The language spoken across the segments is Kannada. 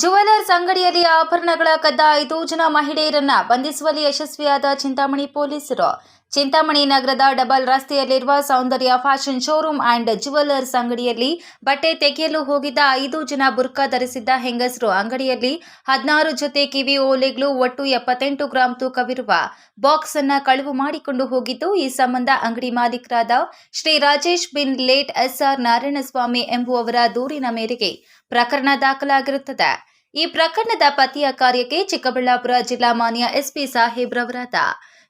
ಜುವೆಲರ್ಸ್ ಅಂಗಡಿಯಲ್ಲಿ ಆಭರಣಗಳ ಕದ್ದ ಐದು ಜನ ಮಹಿಳೆಯರನ್ನ ಬಂಧಿಸುವಲ್ಲಿ ಯಶಸ್ವಿಯಾದ ಚಿಂತಾಮಣಿ ಪೊಲೀಸರು. ಚಿಂತಾಮಣಿ ನಗರದ ಡಬಲ್ ರಸ್ತೆಯಲ್ಲಿರುವ Soundarya fashion showroom and jewellers ಅಂಗಡಿಯಲ್ಲಿ ಬಟ್ಟೆ ತೆಗೆಯಲು ಹೋಗಿದ್ದ ಐದು ಜನ ಬುರ್ಕಾ ಧರಿಸಿದ್ದ ಹೆಂಗಸರು ಅಂಗಡಿಯಲ್ಲಿ ಹದಿನಾರು ಜೊತೆ ಕಿವಿ ಓಲೆಗಳು ಒಟ್ಟು ಎಪ್ಪತ್ತೆಂಟು ಗ್ರಾಂ ತೂಕವಿರುವ ಬಾಕ್ಸ್ ಅನ್ನ ಕಳುವು ಮಾಡಿಕೊಂಡು ಹೋಗಿದ್ದು, ಈ ಸಂಬಂಧ ಅಂಗಡಿ ಮಾಲೀಕರಾದ ಶ್ರೀ ರಾಜೇಶ್ ಬಿನ್ ಲೇಟ್ ಎಸ್ಆರ್ ನಾರಾಯಣಸ್ವಾಮಿ ಎಂಬುವವರ ದೂರಿನ ಮೇರೆಗೆ ಪ್ರಕರಣ ದಾಖಲಾಗಿರುತ್ತದೆ. ಈ ಪ್ರಕರಣದ ಪತಿಯ ಕಾರ್ಯಕ್ಕೆ ಚಿಕ್ಕಬಳ್ಳಾಪುರ ಜಿಲ್ಲಾ ಮಾನ್ಯ ಎಸ್ಪಿ ಸಾಹೇಬ್ರವರಾದ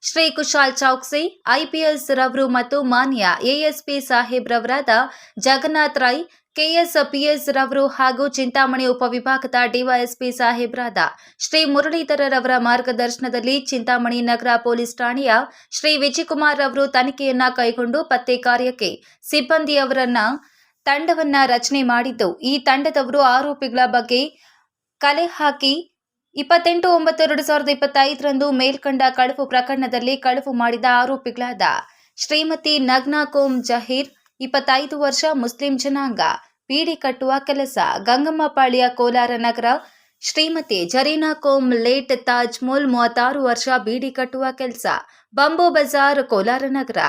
ಶ್ರೀ ಕುಶಾಲ್ ಚೌಕ್ಸಿ ಐಪಿಎಸ್ ರವರು ಮತ್ತು ಮಾನ್ಯ ಎಎಸ್ಪಿ ಸಾಹೇಬ್ರವರಾದ ಜಗನ್ನಾಥ್ ರೈ, ಕೆಎಸ್ ಪಿಎಸ್ ರವರು ಹಾಗೂ ಚಿಂತಾಮಣಿ ಉಪವಿಭಾಗದ ಡಿವೈಎಸ್ಪಿ ಸಾಹೇಬ್ರಾದ ಶ್ರೀ ಮುರಳೀಧರರವರ ಮಾರ್ಗದರ್ಶನದಲ್ಲಿ ಚಿಂತಾಮಣಿ ನಗರ ಪೊಲೀಸ್ ಠಾಣೆಯ ಶ್ರೀ ವಿಜಯಕುಮಾರ್ ಅವರು ತನಿಖೆಯನ್ನ ಕೈಗೊಂಡು ಪತ್ತೆ ಕಾರ್ಯಕ್ಕೆ ಸಿಬ್ಬಂದಿಯವರನ್ನ ತಂಡವನ್ನ ರಚನೆ ಮಾಡಿದ್ದು. ಈ ತಂಡದವರು ಆರೋಪಿಗಳ ಬಗ್ಗೆ ಕಲೆ ಹಾಕಿ ಇಪ್ಪತ್ತೆಂಟು ಒಂಬತ್ತು ಎರಡು ಸಾವಿರದ ಇಪ್ಪತ್ತೈದರಂದು ಮೇಲ್ಕಂಡ ಕಳವು ಪ್ರಕರಣದಲ್ಲಿ ಕಳವು ಮಾಡಿದ ಆರೋಪಿಗಳಾದ ಶ್ರೀಮತಿ ನಗ್ನಾ ಕೋಮ್ ಜಹೀರ್, ಇಪ್ಪತ್ತೈದು ವರ್ಷ ಮುಸ್ಲಿಂ ಜನಾಂಗ, ಬೀಡಿ ಕಟ್ಟುವ ಕೆಲಸ ಗಂಗಮ್ಮಪಾಳ್ಯ ಕೋಲಾರ ನಗರ, ಶ್ರೀಮತಿ ಜರೀನಾ ಕೋಮ್ ಲೇಟ್ ತಾಜ್ ಮುಲ್ ಮೂವತ್ತಾರು ವರ್ಷ ಬೀಡಿ ಕಟ್ಟುವ ಕೆಲಸ, ಬಂಬು ಬಜಾರ್ ಕೋಲಾರ ನಗರ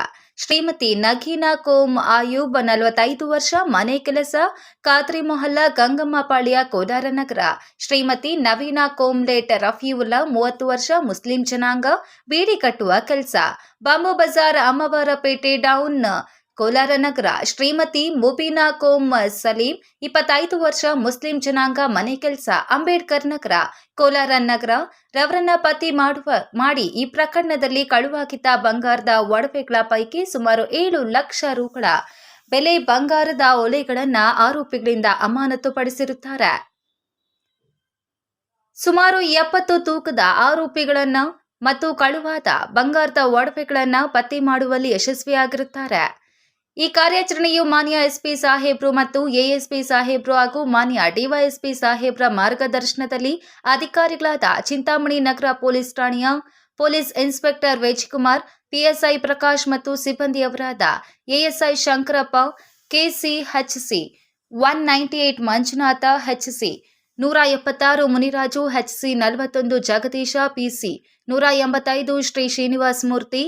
ಶ್ರೀಮತಿ ನಗೀನಾ ಕೋಮ್ ಆಯೂಬ್ ನಲವತ್ತೈದು ವರ್ಷ ಮನೆ ಕೆಲಸ, ಖಾತ್ರಿ ಮೊಹಲ್ಲಾ ಗಂಗಮ್ಮಪಾಳ್ಯ ಕೋದಾರ ನಗರ. ಶ್ರೀಮತಿ ನವೀನಾ ಕೋಮ್ಲೇಟ್ ರಫೀವುಲ್ಲಾ, ಮೂವತ್ತು ವರ್ಷ ಮುಸ್ಲಿಂ ಜನಾಂಗ, ಬೀಡಿ ಕಟ್ಟುವ ಕೆಲಸ. Bomb Bazar Ammavarapete down. ಕೋಲಾರ ನಗರ. ಶ್ರೀಮತಿ ಮುಬೀನಾ ಕೋಮ್ ಸಲೀಂ, ಇಪ್ಪತ್ತೈದು ವರ್ಷ ಮುಸ್ಲಿಂ ಜನಾಂಗ ಮನೆ ಕೆಲಸ, ಅಂಬೇಡ್ಕರ್ ನಗರ. ಕೋಲಾರ ನಗರ ರವರನ್ನ ಪತಿ ಮಾಡುವ, ಮಾಡಿ ಈ ಪ್ರಕರಣದಲ್ಲಿ ಕಳುವಾಗಿದ್ದ ಬಂಗಾರದ ಒಡವೆಗಳ ಪೈಕಿ ಸುಮಾರು ಏಳು ಲಕ್ಷ ರೂಗಳ ಬೆಲೆ ಬಂಗಾರದ ಒಲೆಗಳನ್ನ ಆರೋಪಿಗಳಿಂದ ಅಮಾನತುಪಡಿಸಿರುತ್ತಾರೆ. ಸುಮಾರು ಎಪ್ಪತ್ತು ತೂಕದ ಆರೋಪಿಗಳನ್ನ ಮತ್ತು ಕಳುವಾದ ಬಂಗಾರದ ಒಡವೆಗಳನ್ನ ಪತ್ತೆ ಮಾಡುವಲ್ಲಿ ಯಶಸ್ವಿಯಾಗಿರುತ್ತಾರೆ. ಈ ಕಾರ್ಯಾಚರಣೆಯು ಮಾನ್ಯ ಎಸ್ಪಿ ಸಾಹೇಬ್ರು ಮತ್ತು ಎಎಸ್ಪಿ ಸಾಹೇಬ್ರು ಹಾಗೂ ಮಾನ್ಯ ಡಿವೈಎಸ್ಪಿ ಸಾಹೇಬ್ರ ಮಾರ್ಗದರ್ಶನದಲ್ಲಿ ಅಧಿಕಾರಿಗಳಾದ ಚಿಂತಾಮಣಿ ನಗರ ಪೊಲೀಸ್ ಠಾಣೆಯ police inspector Vejkumar, PSI Prakash ಮತ್ತು ಸಿಬ್ಬಂದಿಯವರಾದ ASI Shankarappa, KCHC one ninety eight Manjunatha, HC ನೂರ ಎಪ್ಪತ್ತಾರು ಮುನಿರಾಜು, ಎಚ್ಸಿ ನಲವತ್ತೊಂದು ಜಗದೀಶ, ಪಿಸಿ ನೂರ ಎಂಬತ್ತೈದು ಶ್ರೀ ಶ್ರೀನಿವಾಸ ಮೂರ್ತಿ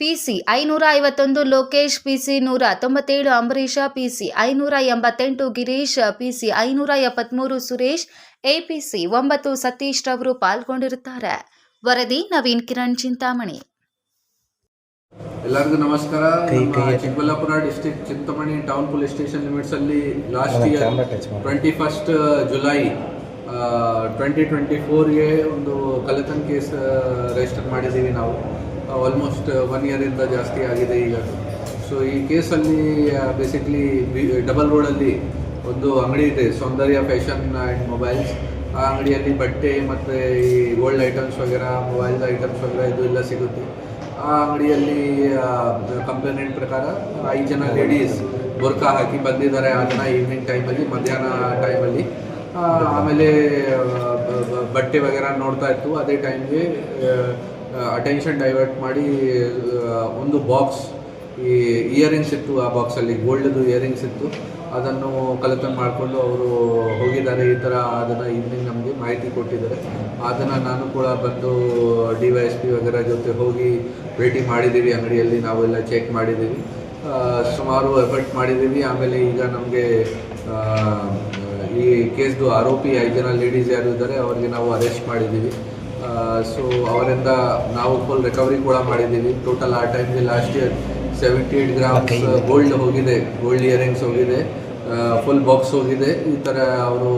ಪಿಸಿ ಐನೂರ ಐವತ್ತೊಂದು ಲೋಕೇಶ್ ಪಿಸಿ ನೂರ ತೊಂಬತ್ತೇಳು ಅಂಬರೀಷ ಪಿಸಿ ಐನೂರ ಎಂಬತ್ತೆಂಟು ಗಿರೀಶ್ ಪಿಸಿ ಐನೂರ ಎಪ್ಪತ್ಮೂರು ಸುರೇಶ್ ಎಪಿಸಿ ಒಂಬತ್ತು ಸತೀಶ್ ರವರು ಪಾಲ್ಗೊಂಡಿರುತ್ತಾರೆ. ವರದಿ ನವೀನ್ ಕಿರಣ್ ಚಿಂತಾಮಣಿ. ಎಲ್ಲರಿಗೂ ನಮಸ್ಕಾರ. Chikkaballapura district Chintamani town police station limits ಅಲ್ಲಿ last year twenty first July twenty twenty ಫೋರ್ಗೆ ಒಂದು ಕಳ್ಳತನ ಕೇಸ್ ರಿಜಿಸ್ಟರ್ ಮಾಡಿದ್ದೀವಿ ನಾವು. ಆಲ್ಮೋಸ್ಟ್ ಒನ್ ಇಯರಿಂದ ಜಾಸ್ತಿ ಆಗಿದೆ ಈಗ. ಸೊ ಈ ಕೇಸಲ್ಲಿ ಬೇಸಿಕ್ಲಿ ಡಬಲ್ ರೋಡಲ್ಲಿ ಒಂದು ಅಂಗಡಿ ಇದೆ, ಸೌಂದರ್ಯ ಫ್ಯಾಷನ್ ಆ್ಯಂಡ್ ಮೊಬೈಲ್ಸ್. ಆ ಅಂಗಡಿಯಲ್ಲಿ ಬಟ್ಟೆ ಮತ್ತು ಈ ಗೋಲ್ಡ್ ಐಟಮ್ಸ್ ವಗೇರಾ ಮೊಬೈಲ್ ಐಟಮ್ಸ್ ವಗೇರಾ ಇದು ಎಲ್ಲ ಸಿಗುತ್ತೆ. ಆ ಅಂಗಡಿಯಲ್ಲಿ ಕಂಪ್ಲೇಂಟ್ ಪ್ರಕಾರ, ಐದು ಜನ ಲೇಡೀಸ್ ಬುರ್ಕಾ ಹಾಕಿ ಬಂದಿದ್ದಾರೆ ಆ ದಿನ ಈವ್ನಿಂಗ್ ಟೈಮಲ್ಲಿ ಮಧ್ಯಾಹ್ನ ಟೈಮಲ್ಲಿ ಆಮೇಲೆ ಬ- ಬ- ಬಟ್ಟೆ ವಗೇರಾ ನೋಡ್ತಾ ಇತ್ತು. ಅದೇ ಟೈಮ್ಗೆ ಅಟೆನ್ಷನ್ ಡೈವರ್ಟ್ ಮಾಡಿ ಒಂದು ಬಾಕ್ಸ್ ಈ ಇಯರಿಂಗ್ಸ್ ಇತ್ತು, ಆ ಬಾಕ್ಸಲ್ಲಿ ಗೋಲ್ಡ್ದು ಇಯರಿಂಗ್ಸ್ ಇತ್ತು. ಅದನ್ನು ಕಲೆಕ್ಟನ್ ಮಾಡಿಕೊಂಡು ಅವರು ಹೋಗಿದ್ದಾರೆ. ಈ ಥರ ಅದನ್ನು ಈವ್ನಿಂಗ್ ನಮಗೆ ಮಾಹಿತಿ ಕೊಟ್ಟಿದ್ದಾರೆ. ಅದನ್ನು ನಾನು ಕೂಡ ಬಂದು ಡಿ ವೈ ಎಸ್ ಪಿ ವಗರ ಜೊತೆ ಹೋಗಿ ಭೇಟಿ ಮಾಡಿದ್ದೀವಿ. ಅಂಗಡಿಯಲ್ಲಿ ನಾವೆಲ್ಲ ಚೆಕ್ ಮಾಡಿದ್ದೀವಿ. ಸುಮಾರು ಎಫರ್ಟ್ ಮಾಡಿದ್ದೀವಿ. ಆಮೇಲೆ ಈಗ ನಮಗೆ ಈ ಕೇಸ್ದು ಆರೋಪಿ ಐದು ಜನ ಲೇಡೀಸ್ ಯಾರು ಇದ್ದಾರೆ, ಅವರಿಗೆ ನಾವು ಅರೆಸ್ಟ್ ಮಾಡಿದ್ದೀವಿ. ಸೊ ಅವರಿಂದ ನಾವು ಫುಲ್ ರಿಕವರಿ ಕೂಡ ಮಾಡಿದ್ದೀವಿ. ಟೋಟಲ್ ಆ ಟೈಮ್ಗೆ last year seventy eight grams gold ಹೋಗಿದೆ. ಗೋಲ್ಡ್ ಇಯರಿಂಗ್ಸ್ ಹೋಗಿದೆ. ಫುಲ್ ಬಾಕ್ಸ್ ಹೋಗಿದೆ. ಈ ಥರ ಅವರು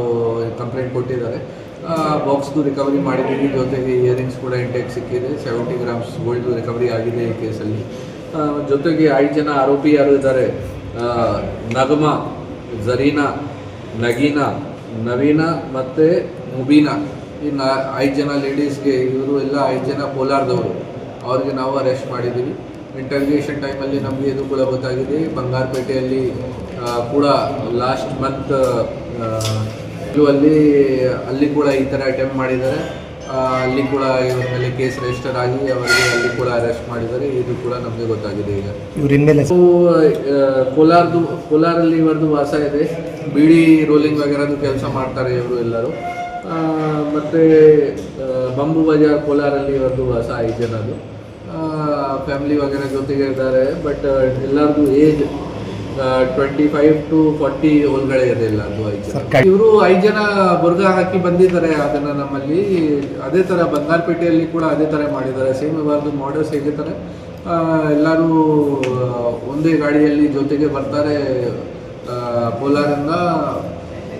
ಕಂಪ್ಲೇಂಟ್ ಕೊಟ್ಟಿದ್ದಾರೆ. ಬಾಕ್ಸ್ದು ರಿಕವರಿ ಮಾಡಿದ್ದೀವಿ. ಜೊತೆಗೆ ಇಯರಿಂಗ್ಸ್ ಕೂಡ ಇಂಟೆಕ್ ಸಿಕ್ಕಿದೆ. ಸೆವೆಂಟಿ ಗ್ರಾಮ್ಸ್ ಗೋಲ್ಡ್ ರಿಕವರಿ ಆಗಿದೆ ಈ ಕೇಸಲ್ಲಿ ಜೊತೆಗೆ ಐದು ಜನ ಆರೋಪಿ ಯಾರು ಇದ್ದಾರೆ? ನಗಮ ಜರೀನಾ ನಗೀನಾ ನವೀನಾ ಮತ್ತು ಮುಬೀನಾ. ಈ ನಾ ಐದು ಜನ ಲೇಡೀಸ್ಗೆ ಇವರು ಎಲ್ಲ ಐದು ಜನ ಕೋಲಾರದವರು ಅವ್ರಿಗೆ ನಾವು ಅರೆಸ್ಟ್ ಮಾಡಿದ್ದೀವಿ. ಇಂಟರ್ಗೇಷನ್ ಟೈಮಲ್ಲಿ ನಮಗೆ ಇದು ಕೂಡ ಗೊತ್ತಾಗಿದೆ. ಬಂಗಾರಪೇಟೆಯಲ್ಲಿ ಕೂಡ ಲಾಸ್ಟ್ ಮಂತ್ ಅಲ್ಲಿ ಅಲ್ಲಿ ಕೂಡ ಈ ಥರ ಅಟೆಂಪ್ಟ್ ಮಾಡಿದ್ದಾರೆ. ಅಲ್ಲಿ ಕೂಡ ಇವ್ರ ಮೇಲೆ ಕೇಸ್ ರಿಜಿಸ್ಟರ್ ಆಗಿ ಅವರಿಗೆ ಅಲ್ಲಿ ಕೂಡ ಅರೆಸ್ಟ್ ಮಾಡಿದ್ದಾರೆ. ಇದು ಕೂಡ ನಮಗೆ ಗೊತ್ತಾಗಿದೆ ಈಗ. ಇವ್ರ ಇನ್ಮೇಲೆ ಸೊ, ಆ, ಕೋಲಾರದು ಕೋಲಾರಲ್ಲಿ ಇವರದು ವಾಸ ಇದೆ. ಬಿಡಿ ರೋಲಿಂಗ್ ವಗೇರದು ಕೆಲಸ ಮಾಡ್ತಾರೆ ಇವರು ಎಲ್ಲರೂ. ಮತ್ತೆ ಬಂಬು ಬಜಾರ್ ಕೋಲಾರಲ್ಲಿ ಒಂದು ಹೊಸ ಐದು ಜನದು ಫ್ಯಾಮಿಲಿ ವಗೇರ ಜೊತೆಗೆ ಇದ್ದಾರೆ ಬಟ್ ಎಲ್ಲರದು age twenty five to forty ಒಳಗಡೆ ಇದೆ ಎಲ್ಲರದು ಐದು ಜನ. ಇವರು ಐದು ಜನ ಬುರ್ಗ ಹಾಕಿ ಬಂದಿದ್ದಾರೆ ಅದನ್ನ ನಮ್ಮಲ್ಲಿ. ಅದೇ ತರ ಬಂಗಾರಪೇಟೆಯಲ್ಲಿ ಕೂಡ ಅದೇ ತರ ಮಾಡಿದ್ದಾರೆ. ಸೇಮ್ ಇವರದು ಮಾಡಲ್ಸ್ ಹೇಗಿದ್ದಾರೆ ಎಲ್ಲರೂ ಒಂದೇ ಗಾಡಿಯಲ್ಲಿ ಜೊತೆಗೆ ಬರ್ತಾರೆ ಆ, ಕೋಲಾರಿಂದ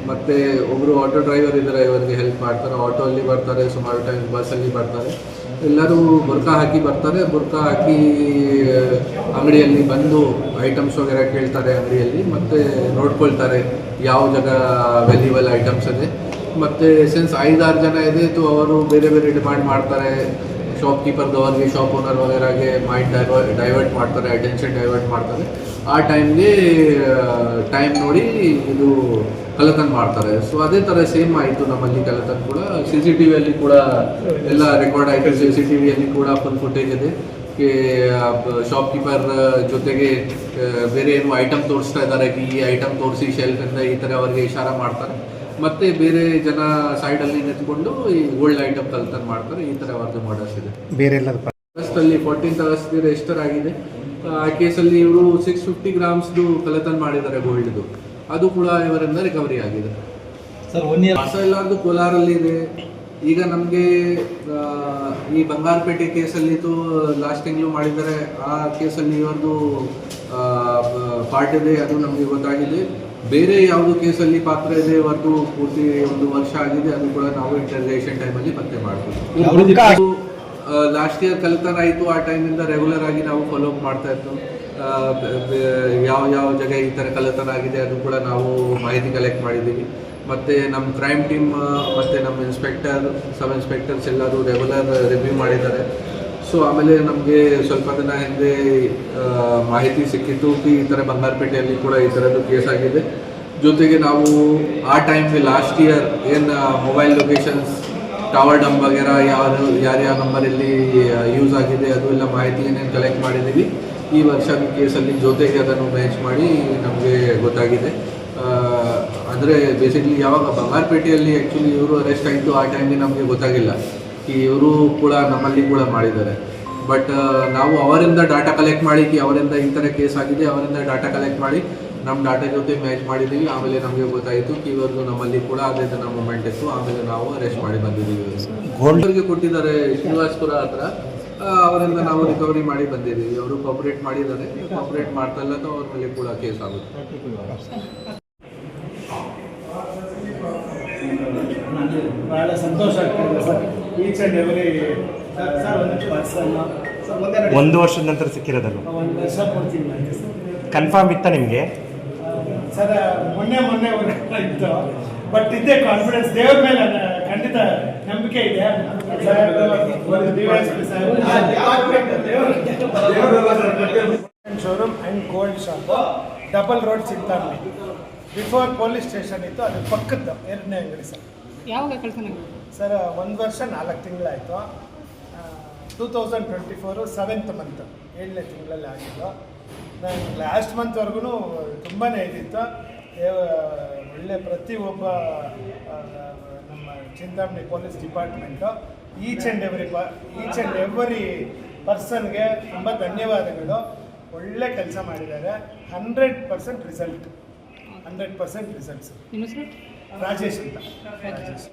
ಮತ್ತೆ ಒಬ್ರು ಆಟೋ ಡ್ರೈವರ್ ಇದ್ದಾರೆ ಇವರಿಗೆ ಹೆಲ್ಪ್ ಮಾಡ್ತಾರೆ. ಆಟೋ ಅಲ್ಲಿ ಬರ್ತಾರೆ, ಸುಮಾರು ಟೈಮ್ ಬಸ್ಸಲ್ಲಿ ಬರ್ತಾರೆ. ಎಲ್ಲರೂ ಬುರ್ಕ ಹಾಕಿ ಬರ್ತಾರೆ. ಬುರ್ಕ ಹಾಕಿ ಅಂಗಡಿಯಲ್ಲಿ ಬಂದು ಐಟಮ್ಸ್ ವಗೇರೆ ಕೇಳ್ತಾರೆ ಅಂಗಡಿಯಲ್ಲಿ. ಮತ್ತೆ ನೋಡ್ಕೊಳ್ತಾರೆ ಯಾವ ಜಾಗ ವ್ಯಾಲ್ಯೂಬಲ್ ಐಟಮ್ಸ್ ಇದೆ. ಮತ್ತೆ ಸಿನ್ಸ್ ಐದಾರು ಜನ ಇದೆ ಅವರು ಬೇರೆ ಬೇರೆ ಡಿಮಾಂಡ್ ಮಾಡ್ತಾರೆ. ಶಾಪ್ ಅವ್ರಿಗೆ ಶಾಪ್ ಓನರ್ ವಗೇರಾಗೆ ಮೈಂಡ್ ಡೈವರ್ಟ್ ಡೈವರ್ಟ್ ಮಾಡ್ತಾರೆ ಅಟೆನ್ಷನ್ ಡೈವರ್ಟ್ ಮಾಡ್ತಾರೆ. ಆ ಟೈಮ್ಗೆ ಟೈಮ್ ನೋಡಿ ಇದು ಕಳ್ಳತನ ಮಾಡ್ತಾರೆ. ಸೊ ಅದೇ ಥರ ಸೇಮ್ ಆಯಿತು ನಮ್ಮಲ್ಲಿ ಕಳ್ಳತನ ಕೂಡ. ಸಿ ಸಿ ಟಿ ವಿಯಲ್ಲಿ ಕೂಡ ಎಲ್ಲ ರೆಕಾರ್ಡ್ ಆಯಿತು. ಸಿ ಸಿ ಟಿ ವಿಯಲ್ಲಿ ಕೂಡ ಫುಲ್ ಫುಟೇಜ್ ಇದೆ. ಶಾಪ್ ಕೀಪರ್ ಜೊತೆಗೆ ಬೇರೆ ಏನು ಐಟಮ್ ತೋರಿಸ್ತಾ ಇದ್ದಾರೆ, ಈ ಐಟಮ್ ತೋರಿಸಿ ಶೆಲ್ಫಿಂದ ಈ ಥರ ಅವರಿಗೆ ಇಶಾರ ಮಾಡ್ತಾರೆ. ಮತ್ತೆ ಬೇರೆ ಜನ ಸೈಡಲ್ಲಿ ನಿಂತ್ಕೊಂಡು ಈ ಗೋಲ್ಡ್ ಐಟಮ್ ಕಲ್ತನ್ ಮಾಡ್ತಾರೆ ಈ ತರ ಅವ್ರದ್ದು ಮಾಡರ್ಸ್ ಇದೆ. ಬೇರೆ ಎಲ್ಲದ ಆಗಸ್ಟಲ್ಲಿ ಫೋರ್ಟೀನ್ತ್ ಆಗಸ್ಟ್ಗೆ ರಿಜಿಸ್ಟರ್ ಆಗಿದೆ. ಆ ಕೇಸಲ್ಲಿ ಇವರು ಸಿಕ್ಸ್ ಫಿಫ್ಟಿ ಗ್ರಾಮ್ಸ್ದು ಕಳ್ಳತನ ಮಾಡಿದ್ದಾರೆ ಗೋಲ್ಡ್ದು ಅದು ಕೂಡ ಇವರಿಂದ ರಿಕವರಿ ಆಗಿದೆ. ಸರ್ ಒನ್ ಇಯರ್ ವಾಸ ಎಲ್ಲಾರ್ದು ಕೋಲಾರಲ್ಲಿ ಇದೆ. ಈಗ ನಮಗೆ ಈ ಬಂಗಾರಪೇಟೆ ಕೇಸಲ್ಲಿ ಲಾಸ್ಟ್ ತಿಂಗಳು ಮಾಡಿದ್ದಾರೆ. ಆ ಕೇಸಲ್ಲಿ ಇವ್ರದ್ದು ಪಾರ್ಟ್ ಇದೆ ಅದು ನಮಗೆ ಗೊತ್ತಾಗಿದೆ. ಬೇರೆ ಯಾವುದು ಕೇಸಲ್ಲಿ ಪಾತ್ರ ಇದೆ ಹೊರತು ಪೂರ್ತಿ ಒಂದು ವರ್ಷ ಆಗಿದೆ ಅದು ಕೂಡ ನಾವು ಇಂಟರ್ಗೇಷನ್ ಟೈಮಲ್ಲಿ ಪತ್ತೆ ಮಾಡ್ತೀವಿ. ಲಾಸ್ಟ್ ಇಯರ್ ಕಲ್ತನ ಆಯಿತು ಆ ಟೈಮಿಂದ ರೆಗ್ಯುಲರ್ ಆಗಿ ನಾವು ಫಾಲೋ ಅಪ್ ಮಾಡ್ತಾ ಇತ್ತು ಯಾವ ಯಾವ ಜಾಗ ಈ ಥರ ಕಳ್ಳತನ ಆಗಿದೆ ಅದು ಕೂಡ ನಾವು ಮಾಹಿತಿ ಕಲೆಕ್ಟ್ ಮಾಡಿದ್ದೀವಿ. ಮತ್ತು ನಮ್ಮ ಕ್ರೈಮ್ ಟೀಮ್ ಮತ್ತು ನಮ್ಮ ಇನ್ಸ್ಪೆಕ್ಟರ್ ಸಬ್ ಇನ್ಸ್ಪೆಕ್ಟರ್ಸ್ ಎಲ್ಲರೂ ರೆಗ್ಯುಲರ್ ರಿವ್ಯೂ ಮಾಡಿದ್ದಾರೆ. ಸೊ ಆಮೇಲೆ ನಮಗೆ ಸ್ವಲ್ಪ ದಿನ ಹಿಂದೆ ಮಾಹಿತಿ ಸಿಕ್ಕಿತ್ತು ಈ ಥರ ಬಂಗಾರಪೇಟೆಯಲ್ಲಿ ಕೂಡ ಈ ಥರದ್ದು ಕೇಸ್ ಆಗಿದೆ. ಜೊತೆಗೆ ನಾವು ಆ ಟೈಮ್ ಲಾಸ್ಟ್ ಇಯರ್ ಏನು ಮೊಬೈಲ್ ಲೊಕೇಶನ್ಸ್ ಟವರ್ ಡಮ್ ವಗೇರಾ ಯಾರು ಯಾರ್ಯಾವ ನಂಬರಲ್ಲಿ ಯೂಸ್ ಆಗಿದೆ, ಅದು ಎಲ್ಲ ಮಾಹಿತಿ ಏನೇನು ಕಲೆಕ್ಟ್ ಮಾಡಿದ್ದೀವಿ. ಈ ವರ್ಷ ಕೇಸಲ್ಲಿ ಜೊತೆಗೆ ಅದನ್ನು ಮ್ಯಾಚ್ ಮಾಡಿ ನಮಗೆ ಗೊತ್ತಾಗಿದೆ. ಅಂದರೆ ಬೇಸಿಕ್ಲಿ ಯಾವಾಗ ಬಂಗಾರಪೇಟೆಯಲ್ಲಿ ಆ್ಯಕ್ಚುಲಿ ಇವರು ಅರೆಸ್ಟ್ ಆಯಿತು, ಆ ಟೈಮ್ಗೆ ನಮಗೆ ಗೊತ್ತಾಗಿಲ್ಲ. ಇವರು ಕೂಡ ನಮ್ಮಲ್ಲಿ ಕೂಡ ಮಾಡಿದ್ದಾರೆ. ಬಟ್ ನಾವು ಅವರಿಂದ ಡಾಟಾ ಕಲೆಕ್ಟ್ ಮಾಡಿ ಕಿ ಅವರಿಂದ ಈ ಥರ ಕೇಸ್ ಆಗಿದೆ ಅವರಿಂದ ಡಾಟಾ ಕಲೆಕ್ಟ್ ಮಾಡಿ ನಮ್ಮ ಡಾಟಾ ಜೊತೆ ಮ್ಯಾಚ್ ಮಾಡಿದ್ದೀವಿ ಆಮೇಲೆ ನಮಗೆ ಗೊತ್ತಾಯಿತು ಕಿ ಇವ್ರದ್ದು ನಮ್ಮಲ್ಲಿ ಕೂಡ ಅದೇ ಥರ ಮೂಮೆಂಟ್ ಇತ್ತು. ಆಮೇಲೆ ನಾವು ಅರೆಸ್ಟ್ ಮಾಡಿ ಬಂದಿದ್ದೀವಿ ಗೋಲ್ಡರ್ಗೆ ಕೊಟ್ಟಿದ್ದಾರೆ ಶ್ರೀನಿವಾಸ್ಪುರ ಹತ್ರ. ಅವರಿಂದ ನಾವು ರಿಕವರಿ ಮಾಡಿ ಬಂದಿದ್ದೀವಿ ಅವರು ಕಾಪರೇಟ್ ಮಾಡಿದ್ದಾರೆ. ಕಾಪರೇಟ್ ಮಾಡ್ತಾ ಇಲ್ಲ ಅವ್ರ ಮೇಲೆ ಕೂಡ ಕೇಸ್ ಆಗುತ್ತೆ. ಬಹಳ ಸಂತೋಷ ಆಗ್ತದೆ sir. Each and every sir ಒಂದು ವರ್ಷದ ನಂತರ ಸಿಕ್ಕಿರೋದಲ್ಲ ಒಂದು ವರ್ಷ ಕೊಡ್ತೀನಿ ನನಗೆ ಸರ್ ಕನ್ಫರ್ಮ್ ಇತ್ತ ನಿಮಗೆ? ಸರ್ ಮೊನ್ನೆ ಮೊನ್ನೆ ಒಂದು ಇತ್ತು. ಬಟ್ ಇದ್ದೇ ಕಾನ್ಫಿಡೆನ್ಸ್ ದೇವ್ರ ಮೇಲೆ ನ- ಖಂಡಿತ ನಂಬಿಕೆ ಇದೆ. ಸರ್, ಒಂದು DYSP showroom and gold shop double road ಸಿಗ್ತಾರೆ ಬಿಫೋರ್ ಪೊಲೀಸ್ ಸ್ಟೇಷನ್ ಇತ್ತು ಅದ್ರ ಪಕ್ಕದ ಎರಡನೇ ಅಂಗಡಿ ಸರ್. ಯಾವಾಗ ಕಳ್ತನ ಸರ್ ಒಂದು ವರ್ಷ ನಾಲ್ಕು ತಿಂಗಳಾಯಿತು. Two thousand twenty four seventh month ಏಳನೇ ತಿಂಗಳಲ್ಲಿ ಆಗಿದ್ದು. ನಾನು ಲಾಸ್ಟ್ ಮಂತ್ವರೆಗೂ ತುಂಬಾ ಇದಿತ್ತು. ಏ- ಒಳ್ಳೆ ಪ್ರತಿಯೊಬ್ಬ ನಮ್ಮ Chintamani police department each and every ಪ ಈಚ್ ಆ್ಯಂಡ್ ಎವ್ರಿ ಪರ್ಸನ್ಗೆ ತುಂಬ ಧನ್ಯವಾದಗಳು. ಒಳ್ಳೆ ಕೆಲಸ ಮಾಡಿದ್ದಾರೆ. Hundred percent result hundred percent results Rajesh ಅಂತ. ರಾಜೇಶ್.